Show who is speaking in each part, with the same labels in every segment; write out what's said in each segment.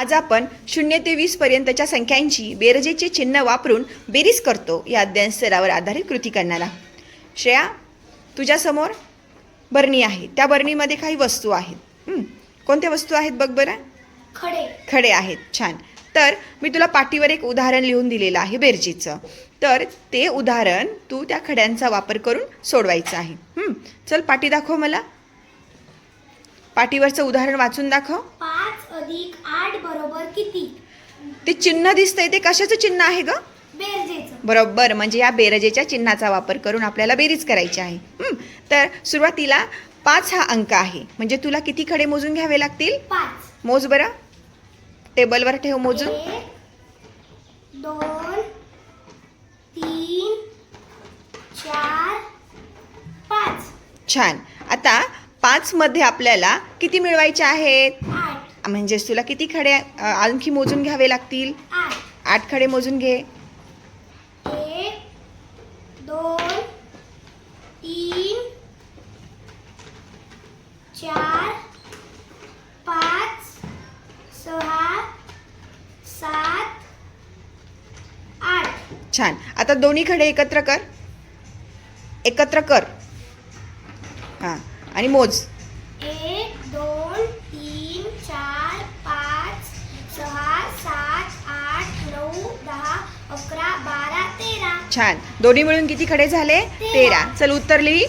Speaker 1: आज आपण शून्य ते वीस पर्यंतच्या संख्यांची बेरजेचे चिन्ह वापरून बेरीज करतो या अध्ययन स्तरावर आधारित कृती करणार. श्रेया तुझ्यासमोर बरणी आहे. त्या बरणीमध्ये काही वस्तू आहेत. कोणत्या वस्तू आहेत बघ बरं?
Speaker 2: खडे.
Speaker 1: खडे आहेत. छान. तर मी तुला पाटीवर एक उदाहरण लिहून दिलेलं आहे बेरजेचं. तर ते उदाहरण तू त्या खड्यांचा वापर करून सोडवायचं आहे. हं, चल पाटी दाखव मला. पाटीवरचं उदाहरण वाचून दाखव.
Speaker 2: अधिक आठ बरोबर किती?
Speaker 1: ते चिन्ह दिसतंय ते कशाचं चिन्ह आहे ग?
Speaker 2: बेरजेचं.
Speaker 1: बरोबर म्हणजे या बेरजेच्या चिन्हाचा वापर करून आपल्याला बेरीज करायची आहे. हं, तर सुरुवातीला पाच हा अंक आहे. म्हणजे तुला किती खडे मोजून घ्यावे लागतील?
Speaker 2: पाच.
Speaker 1: मोज बरं. टेबलवर ठेव मोजून.
Speaker 2: एक दोन तीन चार पाच.
Speaker 1: छान. आता पाचमध्ये आपल्याला किती मिळवायचे आहेत?
Speaker 2: आठ.
Speaker 1: म्हणजेच तुला किती खडे आणखी मोजून घ्यावे लागतील?
Speaker 2: आठ.
Speaker 1: आठ खडे मोजून घे.
Speaker 2: एक दोन तीन चार पाच सहा सात आठ.
Speaker 1: छान. आता दोन्ही खडे एकत्र कर. एकत्र कर. हां. आणि मोज.
Speaker 2: एक दोन तीन चार पाच सहा सात आठ नऊ दहा अकरा बारा तेरा.
Speaker 1: छान. दोन्ही मिळून किती खडे झाले? तेरा. चल उत्तर लिही.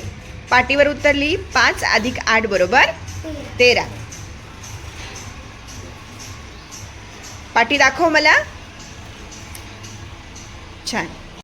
Speaker 1: पाटीवर उत्तर लिही. पाच अधिक आठ बरोबर?
Speaker 2: तेरा.
Speaker 1: तेरा. पाटी दाखव मला. छान.